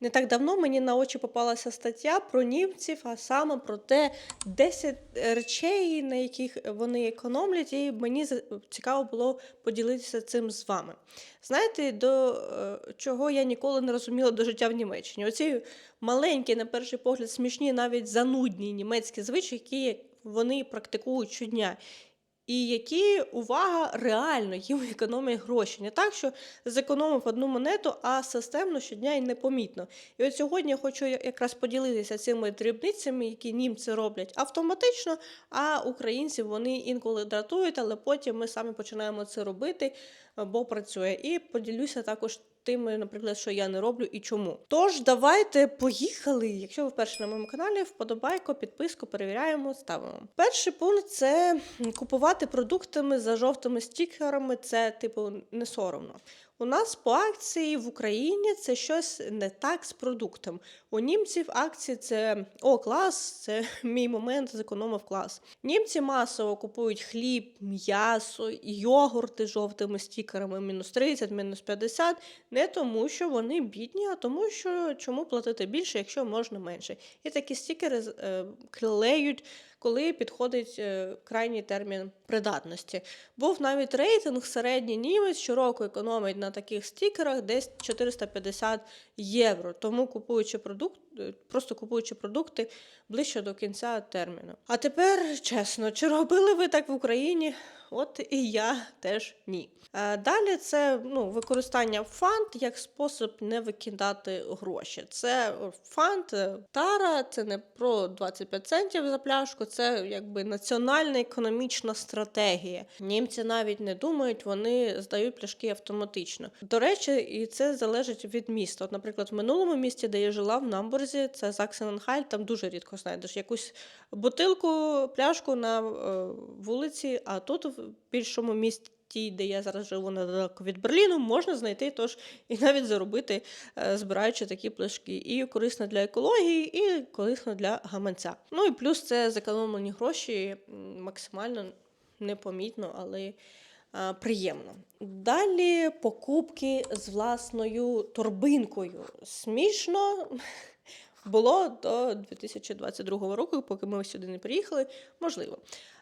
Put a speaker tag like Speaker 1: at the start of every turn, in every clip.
Speaker 1: Не так давно мені на очі попалася стаття про німців, а саме про те 10 речей, на яких вони економлять, і мені цікаво було поділитися цим з вами. Знаєте, до е, чого я ніколи не розуміла до життя в Німеччині? Оці маленькі, на перший погляд, смішні, навіть занудні німецькі звичаї, які вони практикують щодня. І які, увага, реально їм економять гроші. Не так, що зекономив одну монету, а системно щодня і непомітно. І от сьогодні я хочу якраз поділитися цими дрібницями, які німці роблять автоматично, а українців вони інколи дратують, але потім ми самі починаємо це робити, бо працює. І поділюся також тими, наприклад, що я не роблю і чому. Тож, давайте поїхали. Якщо ви вперше на моєму каналі, вподобайко, підписку, перевіряємо, ставимо. Перший пункт це купувати продуктами за жовтими стікерами. Це типу не соромно. У нас по акції в Україні це щось не так з продуктом. У німців акції це о, клас, це мій момент зекономив клас. Німці масово купують хліб, м'ясо, йогурти жовтими стікерами, мінус 30, мінус 50, не тому, що вони бідні, а тому, що чому платити більше, якщо можна менше. І такі стікери е, клеють, коли підходить е, крайній термін придатності. Був навіть рейтинг середній німець щороку економить на таких стікерах десь 450 євро. Тому купуючи продукт, просто купуючи продукти ближче до кінця терміну. А тепер чесно, чи робили ви так в Україні? От і я теж ні. Е, Далі це ну, використання фанд як спосіб не викидати гроші. Це фанд е, тара, це не про 25 центів за пляшку, це якби національна економічна стратегія. Німці навіть не думають, вони здають пляшки автоматично. До речі, і це залежить від міста. От, наприклад, в минулому місті, де я жила в Намбурзі, це Заксененхаль, там дуже рідко знайдеш якусь бутилку, пляшку на е, вулиці, а тут в більшому місті. Ті, де я зараз живу недалеко від Берліну, можна знайти тож і навіть заробити, е, збираючи такі пляшки. І корисно для екології, і корисно для гаманця. Ну і плюс це зекономлені гроші максимально непомітно, але е, приємно. Далі покупки з власною торбинкою. Смішно. Було до 2022 року, поки ми сюди не приїхали, можливо.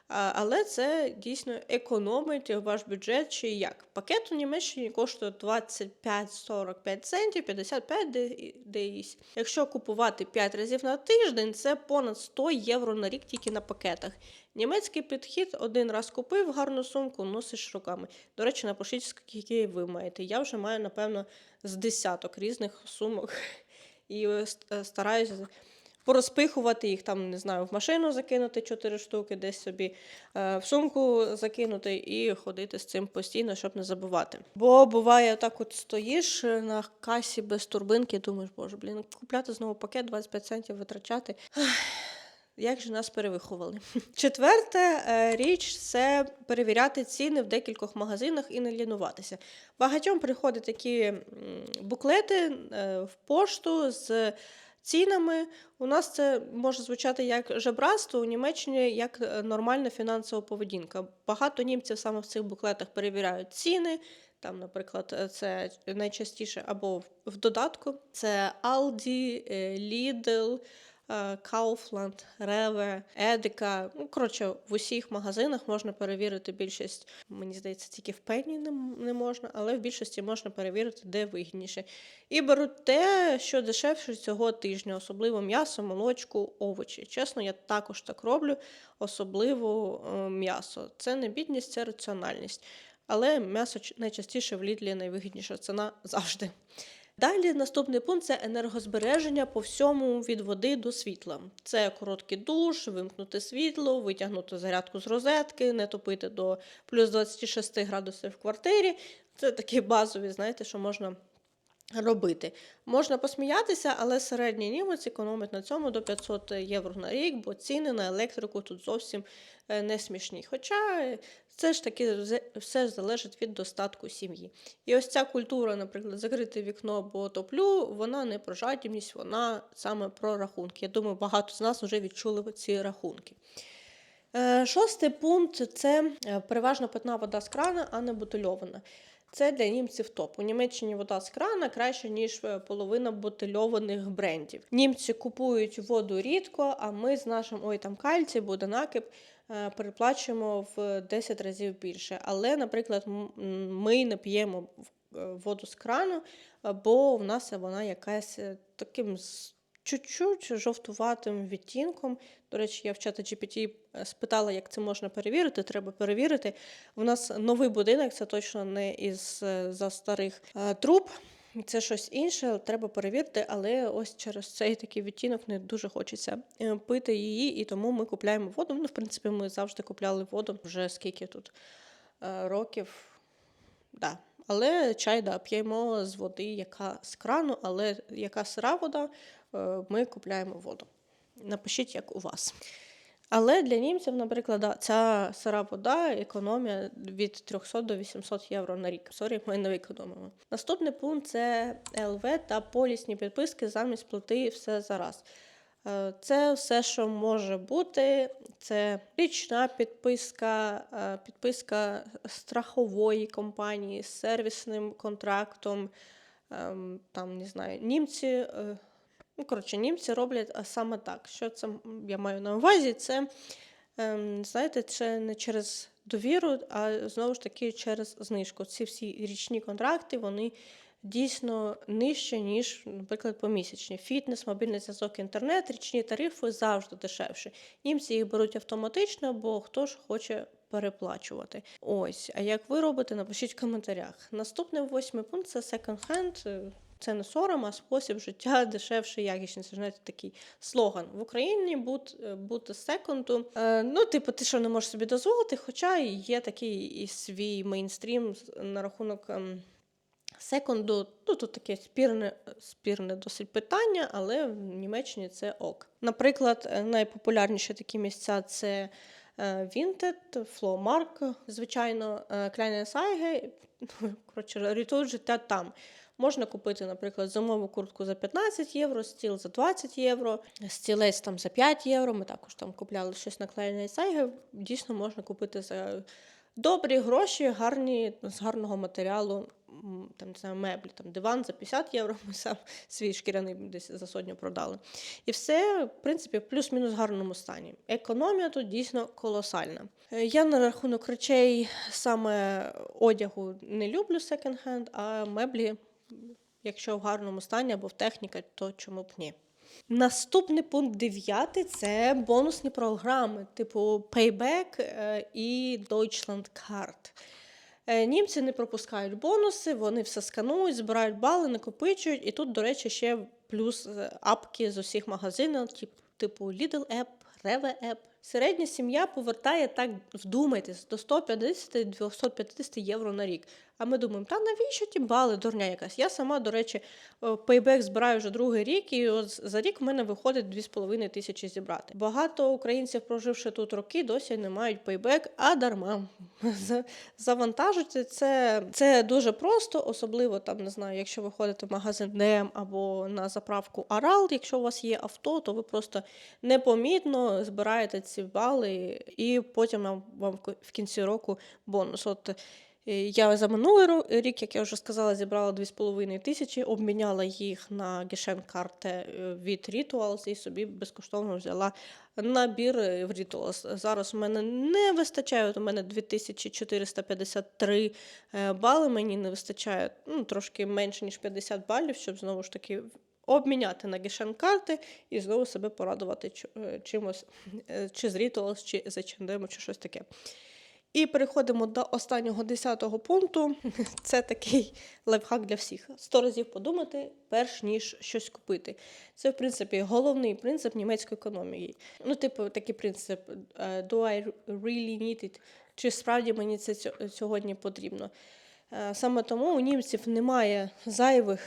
Speaker 1: Але це дійсно економить ваш бюджет чи як. Пакет у Німеччині коштує 25-45 центів, 55 де- деїсь. Якщо купувати 5 разів на тиждень, це понад 100 євро на рік тільки на пакетах. Німецький підхід один раз купив гарну сумку, носиш руками. До речі, напишіть, скільки ви маєте. Я вже маю, напевно, з десяток різних сумок і е, е, стараюся порозпихувати їх там, не знаю, в машину закинути 4 штуки, десь собі е, в сумку закинути і ходити з цим постійно, щоб не забувати. Бо буває так, от стоїш на касі без турбинки, думаєш, боже, блін, купляти знову пакет 25 центів витрачати. Як же нас перевиховали? Четверте е, річ це перевіряти ціни в декількох магазинах і не лінуватися. Багатьом приходять такі буклети е, в пошту з цінами. У нас це може звучати як жебратство, у Німеччині як е, нормальна фінансова поведінка. Багато німців саме в цих буклетах перевіряють ціни. Там, наприклад, це найчастіше або в- додатку це Aldi, Lidl, Kaufland, Rewe, Edeka. Ну, коротше, в усіх магазинах можна перевірити більшість. Мені здається, тільки в пені не, не можна, але в більшості можна перевірити, де вигідніше. І беруть те, що дешевше цього тижня, особливо м'ясо, молочку, овочі. Чесно, я також так роблю, особливо е, м'ясо. Це не бідність, це раціональність. Але м'ясо найчастіше в Лідлі найвигідніша ціна завжди. Далі наступний пункт це енергозбереження по всьому від води до світла. Це короткий душ, вимкнути світло, витягнути зарядку з розетки, не топити до плюс 26 градусів в квартирі. Це такі базові, знаєте, що можна робити. Можна посміятися, але середній німець економить на цьому до 500 євро на рік, бо ціни на електрику тут зовсім е, не смішні. Хоча це ж таки все залежить від достатку сім'ї. І ось ця культура, наприклад, закрити вікно, бо топлю, вона не про жадібність, вона саме про рахунки. Я думаю, багато з нас вже відчули ці рахунки. Е, Шостий пункт це е, переважно питна вода з крана, а не бутильована. Це для німців топ. У Німеччині вода з крана краще, ніж е, половина бутильованих брендів. Німці купують воду рідко, а ми з нашим ой там кальцій, буде накип. е, Переплачуємо в 10 разів більше. Але, наприклад, ми не п'ємо е, воду з крану, е, бо в нас вона якась е, таким чуть-чуть жовтуватим відтінком. До речі, я в чата GPT спитала, як це можна перевірити. Треба перевірити. У нас новий будинок, це точно не із е, за старих е, труб. Це щось інше, треба перевірити, але ось через цей такий відтінок не дуже хочеться е, пити її, і тому ми купляємо воду. Ну, в принципі, ми завжди купляли воду вже скільки тут е, років. Да. Але чай да, п'ємо з води, яка з крану, але яка сира вода, е, ми купляємо воду. Напишіть, як у вас. Але для німців, наприклад, ця сира вода економія від 300 до 800 євро на рік. Сорі, ми не економимо. Наступний пункт це ЛВ та полісні підписки замість плати все зараз. Е, Це все, що може бути. Це річна підписка, е, підписка страхової компанії з сервісним контрактом. ем, Там, не знаю, німці. е, Ну, коротше, німці роблять саме так. Що це я маю на увазі? Це, ем, знаєте, це не через довіру, а знову ж таки через знижку. Ці всі річні контракти, вони дійсно нижче, ніж, наприклад, помісячні. Фітнес, мобільний зв'язок, інтернет, річні тарифи завжди дешевші. Німці їх беруть автоматично, бо хто ж хоче переплачувати. Ось, а як ви робите, напишіть в коментарях. Наступний восьмий пункт це секонд-хенд. Е, Це не сором, а спосіб життя дешевше, якісніше. Знаєте, такий слоган. В Україні бут, е, бути секонду. Е, ну, типу, ти що не можеш собі дозволити, хоча є такий і свій мейнстрім на рахунок. ем, Секунду, ну тут таке спірне, спірне досить питання, але в Німеччині це ок. Наприклад, е, найпопулярніші такі місця це е, Vinted, Flowmark, звичайно, е, Kleine Сайге, коротше, рятують життя там. Можна купити, наприклад, зимову куртку за 15 євро, стіл за 20 євро, стілець там за 5 євро. Ми також там купляли щось на Kleine Сайге. Дійсно можна купити за добрі гроші, гарні, з гарного матеріалу, там, знаю, меблі, там диван за 50 євро, ми сам свій шкіряний десь за сотню продали. І все, в принципі, плюс-мінус гарному стані. Економія тут дійсно колосальна. Е, Я на рахунок речей саме одягу не люблю секонд-хенд, а меблі, якщо в гарному стані або в техніка, то чому б ні. Наступний пункт дев'ятий це бонусні програми, типу Payback е, і Deutschland Card. Е, Німці не пропускають бонуси, вони все сканують, збирають бали, накопичують. І тут, до речі, ще плюс е, апки з усіх магазинів, типу Lidl App, Rewe App. Середня сім'я повертає так, вдумайтесь, до 150-250 євро на рік. А ми думаємо, та навіщо ті бали, дурня якась? Я сама, до речі, пейбек збираю вже другий рік, і от за рік в мене виходить 2,5 тисячі зібрати. Багато українців, проживши тут роки, досі не мають пейбек, а дарма. За- Завантажити це, це дуже просто, особливо там, не знаю, якщо ви ходите в магазин ДМ або на заправку Арал, якщо у вас є авто, то ви просто непомітно збираєте ці бали, і потім вам в кінці року бонус. От Я за минулий рік, як я вже сказала, зібрала 2,5 тисячі, обміняла їх на гешен-карти е, від Rituals і собі безкоштовно взяла набір е, в Rituals. Зараз у мене не вистачає, у мене 2453 е, бали, мені не вистачає ну, трошки менше, ніж 50 балів, щоб знову ж таки обміняти на гешен-карти і знову себе порадувати чимось, чи з Rituals, чи з H&M, чи щось таке. І переходимо до останнього десятого пункту. Це такий лайфхак для всіх. Сто разів подумати, перш ніж щось купити. Це, в принципі, головний принцип німецької економії. Ну, типу, такий принцип: е, do I really need it? Чи справді мені це сьогодні потрібно? Е, Саме тому у німців немає зайвих.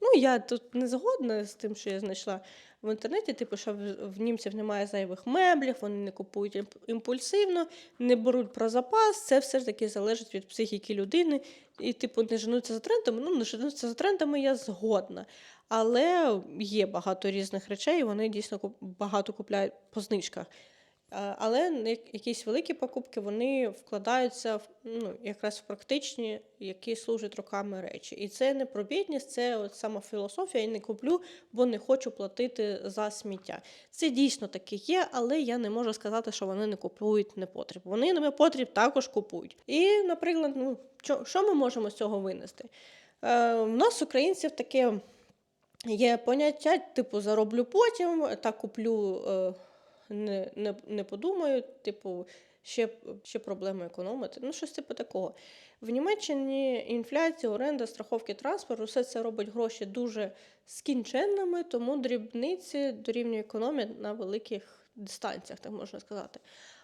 Speaker 1: Ну, я тут не згодна з тим, що я знайшла в інтернеті, типу, що в, німців немає зайвих меблів, вони не купують імпульсивно, не беруть про запас. Це все ж таки залежить від психіки людини. І, типу, не женуться за трендами. Ну, не женуться за трендами, я згодна. Але є багато різних речей, і вони дійсно багато купляють по знижках. А, Але якісь великі покупки вони вкладаються в ну, якраз в практичні, які служать роками речі. І це не про бідність, це от сама філософія. Я не куплю, бо не хочу платити за сміття. Це дійсно таке є, але я не можу сказати, що вони не купують непотріб. Вони непотріб також купують. І, наприклад, ну що ми можемо з цього винести? Е, в нас, українців, таке є поняття, типу, зароблю потім, та куплю. Е, не, не, не подумаю, типу, ще, ще проблеми економити. Ну, щось типу такого. В Німеччині інфляція, оренда, страховки, транспорт, усе це робить гроші дуже скінченними, тому дрібниці дорівнює економії на великих дистанціях, так можна сказати.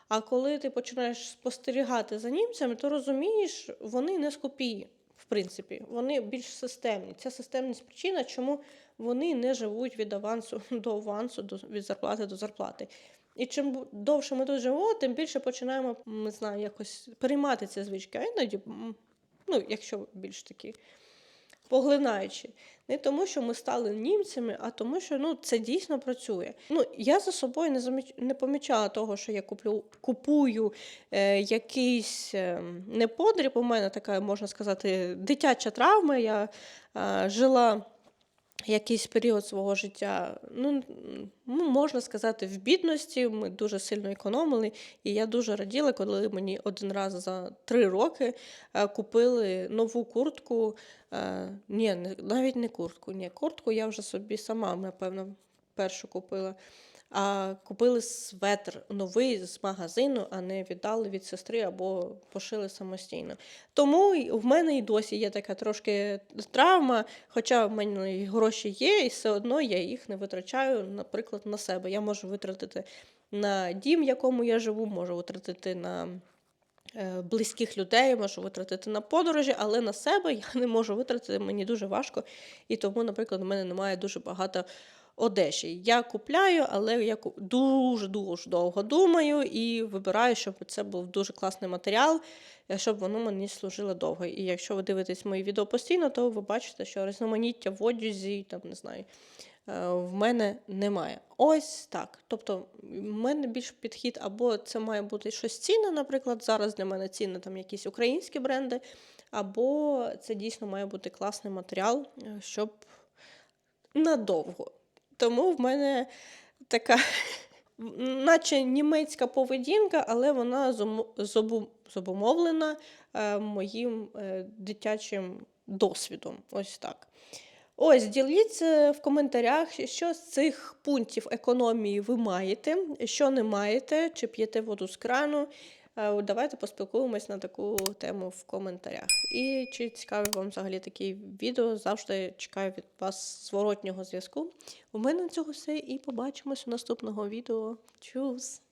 Speaker 1: А коли ти починаєш спостерігати за німцями, то розумієш, вони не скупі, принципі, вони більш системні. Ця системність причина, чому вони не живуть від авансу до авансу, до, від зарплати до зарплати. І чим довше ми тут живемо, тим більше починаємо, не знаю, якось переймати ці звички. А іноді, ну, якщо більш такі поглинаючі. Не тому, що ми стали німцями, а тому, що ну, це дійсно працює. Ну, я за собою не, заміч... не помічала того, що я куплю, купую е, якийсь е, неподріб. У мене така, можна сказати, дитяча травма. Я е, жила якийсь період свого життя, ну, ну, можна сказати, в бідності. Ми дуже сильно економили. І я дуже раділа, коли мені один раз за три роки е, купили нову куртку. Е, ні, навіть не куртку. Ні, куртку я вже собі сама, напевно, першу купила. А купили светр новий з магазину, а не віддали від сестри або пошили самостійно. Тому в мене і досі є така трошки травма, хоча в мене гроші є, і все одно я їх не витрачаю, наприклад, на себе. Я можу витратити на дім, в якому я живу, можу витратити на е, близьких людей, можу витратити на подорожі, але на себе я не можу витратити, мені дуже важко. І тому, наприклад, у мене немає дуже багато одежі. Я купляю, але я дуже-дуже довго думаю і вибираю, щоб це був дуже класний матеріал, е, щоб воно мені служило довго. І якщо ви дивитесь мої відео постійно, то ви бачите, що різноманіття в одязі, там не знаю. е, В мене немає. Ось так. Тобто, в мене більш підхід, або це має бути щось цінне, наприклад, зараз для мене цінне там якісь українські бренди, або це дійсно має бути класний матеріал, е, щоб надовго. Тому в мене така, наче німецька поведінка, але вона зобумовлена е, моїм е, дитячим досвідом. Ось так. Ось, діліться в коментарях, що з цих пунктів економії ви маєте, що не маєте, чи п'єте воду з крану. Е, Давайте поспілкуємось на таку тему в коментарях. І чи цікаві вам взагалі такі відео, завжди чекаю від вас зворотнього зв'язку. У мене на цього все і побачимось у наступного відео. Чус!